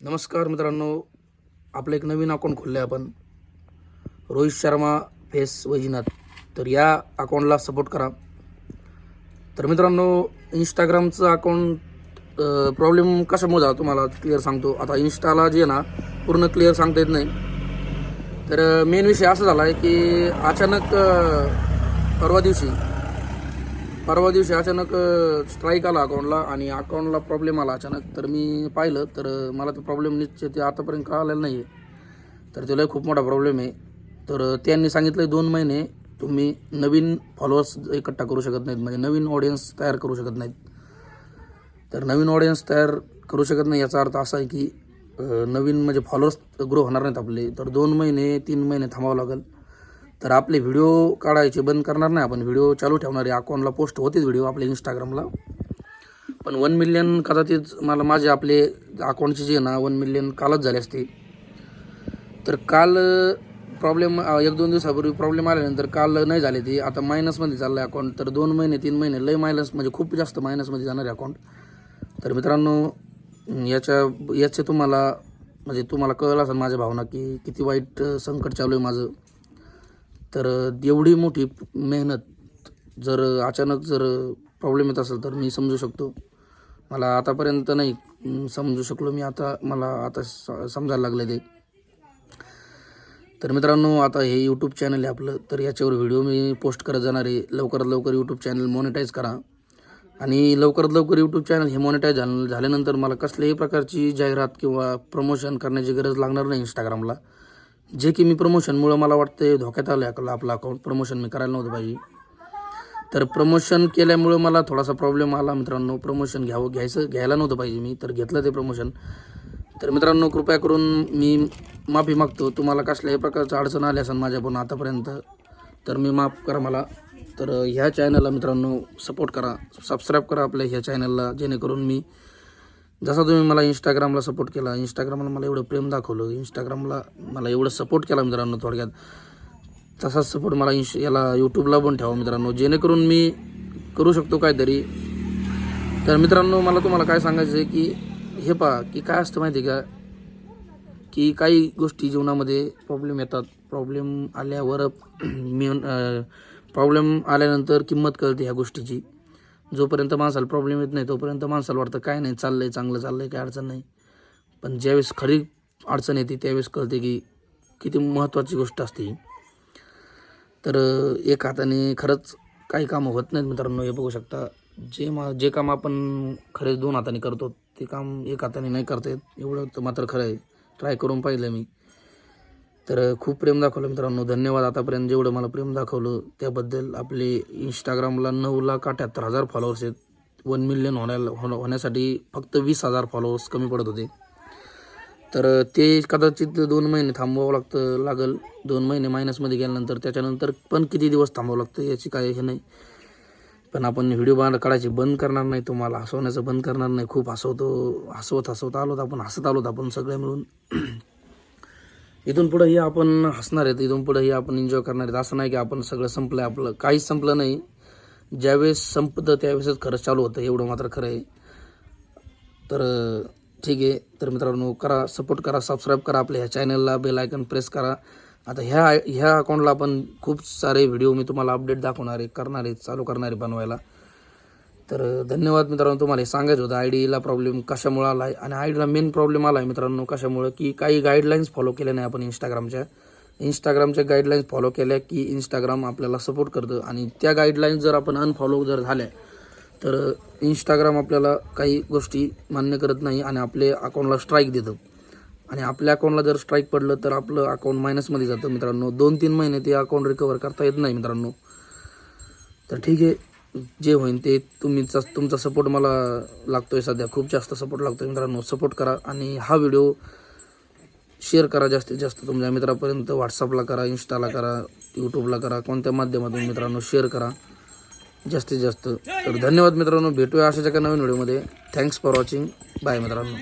नमस्कार मित्रांनो. आपलं एक नवीन अकाउंट खोललं आहे आपण. रोहित शर्मा फेस वैजनाथ. तर या अकाउंटला सपोर्ट करा. तर मित्रांनो इंस्टाग्रामचं अकाउंट प्रॉब्लेम कशामुळे झाला तुम्हाला? क्लिअर सांगतो. आता इंस्टाला जे ना पूर्ण क्लिअर सांगता येत नाही. तर मेन विषय असा झाला आहे की अचानक परवा दिवशी परवा दिवशी अचानक स्ट्राईक आला अकाउंटला आणि अकाउंटला प्रॉब्लेम आला अचानक. तर मी पाहिलं तर मला तो प्रॉब्लेम निश्चित ते आतापर्यंत कळालेला नाही आहे तर त्याला खूप मोठा प्रॉब्लेम आहे. तर त्यांनी सांगितलं दोन महिने तुम्ही नवीन फॉलोअर्स इकट्ठा करू शकत नाहीत. म्हणजे नवीन ऑडियन्स तयार करू शकत नाहीत. तर नवीन ऑडियन्स तयार करू शकत नाही याचा अर्थ असा आहे की नवीन म्हणजे फॉलोअर्स ग्रो होणार नाहीत आपले. तर दोन महिने तीन महिने थांबावं लागेल. तर आपले व्हिडिओ काढायचे बंद करणार नाही. आपण व्हिडिओ चालू ठेवणारे अकाउंटला पोस्ट होतेच व्हिडिओ आपल्या इंस्टाग्रामला पण वन मिलियन कदाचित मला माझे आपले अकाउंटचे जे ना वन मिलियन कालच झाले असते. तर काल प्रॉब्लेम एक दोन दिवसापूर्वी प्रॉब्लेम आल्यानंतर काल नाही झाले ते. आता मायनसमध्ये चाललं आहे अकाउंट तर दोन महिने तीन महिने लय मायनस म्हणजे खूप जास्त मायनसमध्ये जाणार आहे अकाउंट तर मित्रांनो याच्या याचे तुम्हाला म्हणजे तुम्हाला कळलं असेल माझ्या भावना की किती वाईट संकट चालू आहे माझं. तर एवढी मोठी मेहनत जर अचानक जर प्रॉब्लेम येत असेल तर मी समजू शकतो. मला आतापर्यंत नाही समजू शकलो मी आता मला आता स- समजायला लागलं ते. तर मित्रांनो आता हे यूट्यूब चॅनल आहे आपलं तर याच्यावर व्हिडिओ मी पोस्ट करत जाणार आहे. लवकरात लवकर यूट्यूब चॅनल मॉनिटाईज करा. आणि लवकरात लवकर यूट्यूब चॅनल हे मॉनिटाईज झालं झाल्यानंतर मला कसल्याही प्रकारची जाहिरात किंवा प्रमोशन करण्याची गरज लागणार नाही इंस्टाग्रामला जे की मी प्रमोशनमुळं मला वाटतं धोक्यात आलं आहे आपलं अकाउंट प्रमोशन मी करायला नव्हतं पाहिजे. तर प्रमोशन केल्यामुळं मला थोडासा प्रॉब्लेम आला. मित्रांनो प्रमोशन घ्यावं घ्यायचं घ्यायला नव्हतं पाहिजे मी. तर घेतलं ते प्रमोशन तर मित्रांनो कृपया करून मी माफी मागतो. तुम्हाला कसल्याही प्रकारचं अडचण आली असेल माझ्याकडून आतापर्यंत तर मी माफ करा मला. तर ह्या चॅनलला मित्रांनो सपोर्ट करा. सबस्क्राईब करा आपल्या ह्या चॅनलला जेणेकरून मी जसा तुम्ही मला इंस्टाग्रामला सपोर्ट केला इंस्टाग्रामला मला एवढं प्रेम दाखवलं इंस्टाग्रामला मला एवढं सपोर्ट केला मित्रांनो थोडक्यात तसाच सपोर्ट मला इंश याला यूट्यूबला पण ठेवा मित्रांनो. जेणेकरून मी करू शकतो काहीतरी. तर मित्रांनो मला तुम्हाला काय सांगायचं आहे की हे पहा की काय असतं माहिती आहे का? की काही गोष्टी जीवनामध्ये प्रॉब्लेम येतात. प्रॉब्लेम आल्यावर मी प्रॉब्लेम आल्यानंतर किंमत कळते ह्या गोष्टीची. जोपर्यंत माणसाला प्रॉब्लेम येत नाही तोपर्यंत माणसाला वाटतं काय नाही चाललं आहे चांगलं चाललं आहे काय अडचण नाही. पण ज्यावेळेस खरी अडचण येते त्यावेळेस कळते की किती महत्त्वाची गोष्ट असते तर एक हाताने खरंच काही कामं होत नाहीत मित्रांनो हे बघू शकता. जे मा जे काम आपण खरेच दोन हाताने करतो ते काम एक हाताने नाही करता येत. एवढं तर मात्र खरं आहे. ट्राय करून पाहिलं मी. तर खूप प्रेम दाखवलं मित्रांनो. धन्यवाद आतापर्यंत जेवढं मला प्रेम दाखवलं. त्याबद्दल आपले इंस्टाग्रामला नऊ लाख अठ्याहत्तर हजार फॉलोअर्स आहेत. वन मिलियन होण्याला होण्या होण्यासाठी फक्त वीस हजार फॉलोअर्स कमी पडत होते. तर ते कदाचित दोन महिने थांबवावं लागतं लागल. दोन महिने मायनसमध्ये गेल्यानंतर त्याच्यानंतर पण किती दिवस थांबावं लागतं याची काय हे नाही. पण आपण व्हिडिओ बांध काढायची बंद करणार नाही तुम्हाला. हसवण्याचं बंद करणार नाही. खूप हसवतो हसवत हसवत आलोत आपण हसत आलोत आपण सगळे मिळून. इथून पुढंही आपण हसणार आहेत इथून पुढंही आपण एन्जॉय करणार आहेत. असं नाही की आपण सगळं संपलं आहे आपलं. काहीच संपलं नाही. ज्यावेळेस संपतं त्यावेळेसच खरंच चालू होतं. एवढं मात्र खरं आहे. तर ठीक आहे. तर मित्रांनो करा सपोर्ट करा सबस्क्राईब करा आपल्या ह्या चॅनलला बेल आयकन प्रेस करा. आता ह्या ह्या अकाउंटला आपण खूप सारे व्हिडिओ मी तुम्हाला अपडेट दाखवणार आहे करणार आहे चालू करणार आहे बनवायला. तर धन्यवाद मित्रांनो तुम्हाला हे सांगायचं होतं. आय डीला प्रॉब्लेम कशामुळे आला आहे आणि आय डीला मेन प्रॉब्लेम आला आहे मित्रांनो कशामुळं? की काही गाईडलाईन्स फॉलो केल्या नाही आपण इंस्टाग्रामच्या इंस्टाग्रामच्या गाईडलाईन्स फॉलो केल्या की इंस्टाग्राम आपल्याला सपोर्ट करतं. आणि त्या गाईडलाईन्स जर आपण अनफॉलो जर झाल्या तर इंस्टाग्राम आपल्याला काही गोष्टी मान्य करत नाही आणि आपले अकाउंटला स्ट्राईक देतं. आणि आपल्या अकाउंटला जर स्ट्राईक पडलं तर आपलं अकाउंट मायनसमध्ये जातं मित्रांनो. दोन तीन महिने ते अकाउंट रिकवर करता येत नाही मित्रांनो. तर ठीक आहे. जे होईल ते तुम्हीचा तुमचा सपोर्ट मला लागतो आहे सध्या. खूप जास्त सपोर्ट लागतो आहे मित्रांनो. सपोर्ट करा आणि हा व्हिडिओ शेअर करा जास्तीत जास्त तुमच्या मित्रापर्यंत. व्हॉट्सअपला करा इंस्टाला करा यूट्यूबला करा कोणत्या माध्यमातून मित्रांनो शेअर करा. जास्तीत जास्त. तर धन्यवाद मित्रांनो. भेटूया अशाच एका नवीन व्हिडिओमध्ये थँक्स फॉर वॉचिंग बाय मित्रांनो.